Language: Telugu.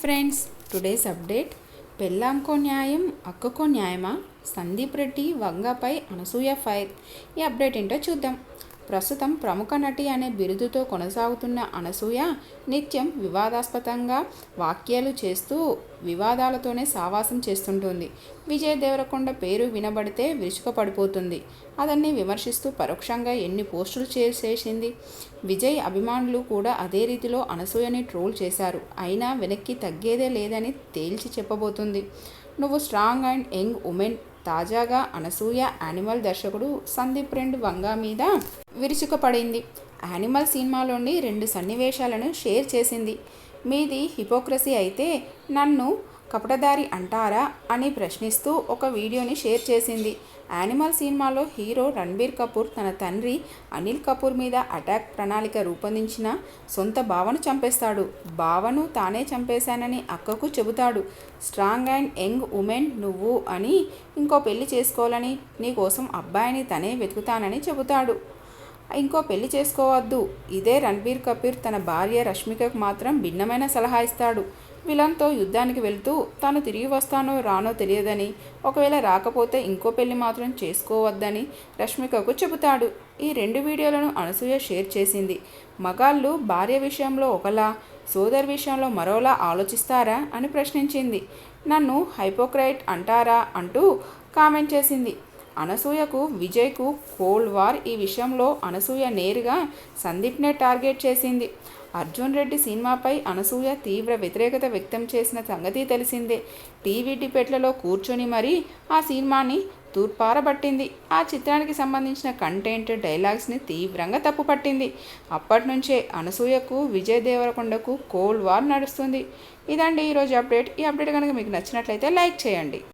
ఫ్రెండ్స్ టుడేస్ అప్డేట్ పెళ్ళాంకో న్యాయం అక్కకో న్యాయమా? సందీప్ రెడ్డి వంగపై అనసూయ ఫైర్. ఈ అప్డేట్ ఏంటో చూద్దాం. ప్రస్తుతం ప్రముఖ నటి అనే బిరుదుతో కొనసాగుతున్న అనసూయ నిత్యం వివాదాస్పదంగా వాక్యాలు చేస్తూ వివాదాలతోనే సావాసం చేస్తుంటుంది. విజయ్ దేవరకొండ పేరు వినబడితే విరుచుకపడిపోతుంది. అతన్ని విమర్శిస్తూ పరోక్షంగా ఎన్ని పోస్టులు చేసేసింది? విజయ్ అభిమానులు కూడా అదే రీతిలో అనసూయని ట్రోల్ చేశారు. అయినా వెనక్కి తగ్గేదే లేదని తేల్చి చెప్పబోతుంది. నువ్వు స్ట్రాంగ్ అండ్ యంగ్ ఉమెన్ తాజాగా అనసూయ యానిమల్ దర్శకుడు సందీప్ రెండు వంగా మీద విరుచుకుపడింది. యానిమల్ సినిమాలోని రెండు సన్నివేశాలను షేర్ చేసింది. మీది హిపోక్రసీ అయితే నన్ను కపటదారి అంటారా అని ప్రశ్నిస్తూ ఒక వీడియోని షేర్ చేసింది. యానిమల్ సినిమాలో హీరో రణబీర్ కపూర్ తన తండ్రి అనిల్ కపూర్ మీద అటాక్ ప్రణాళిక రూపొందించిన సొంత బావను చంపేస్తాడు. బావను తానే చంపేశానని అక్కకు చెబుతాడు. స్ట్రాంగ్ అండ్ యంగ్ ఉమెన్ నువ్వు అని ఇంకో పెళ్ళి చేసుకోవాలని నీకోసం అబ్బాయిని తనే వెతుకుతానని చెబుతాడు. ఇంకో పెళ్ళి చేసుకోవద్దు. ఇదే రణబీర్ కపూర్ తన భార్య రష్మికకు మాత్రం భిన్నమైన సలహా ఇస్తాడు. విలన్తో యుద్ధానికి వెళ్తూ తాను తిరిగి వస్తానో రానో తెలియదని ఒకవేళ రాకపోతే ఇంకో పెళ్ళి మాత్రం చేసుకోవద్దని రష్మికకు చెబుతాడు. ఈ రెండు వీడియోలను అనసూయ షేర్ చేసింది. మగాళ్ళు భార్య విషయంలో ఒకలా సోదరి విషయంలో మరోలా ఆలోచిస్తారా అని ప్రశ్నించింది. నన్ను హైపోక్రైట్ అంటారా అంటూ కామెంట్ చేసింది. అనసూయకు విజయ్కు కోల్డ్ వార్ ఈ విషయంలో అనసూయ నేరుగా సందీప్నే టార్గెట్ చేసింది. అర్జున్ రెడ్డి సినిమాపై అనసూయ తీవ్ర వ్యతిరేకత వ్యక్తం చేసిన సంగతి తెలిసిందే. టీవీ డిబేట్లలో కూర్చొని మరీ ఆ సినిమాని తూర్పారబట్టింది. ఆ చిత్రానికి సంబంధించిన కంటెంట్ డైలాగ్స్ని తీవ్రంగా తప్పుపట్టింది. అప్పటి నుంచే అనసూయకు విజయ్ దేవరకొండకు కోల్డ్ వార్ నడుస్తుంది. ఇదండి ఈరోజు అప్డేట్. ఈ అప్డేట్ కనుక మీకు నచ్చినట్లయితే లైక్ చేయండి.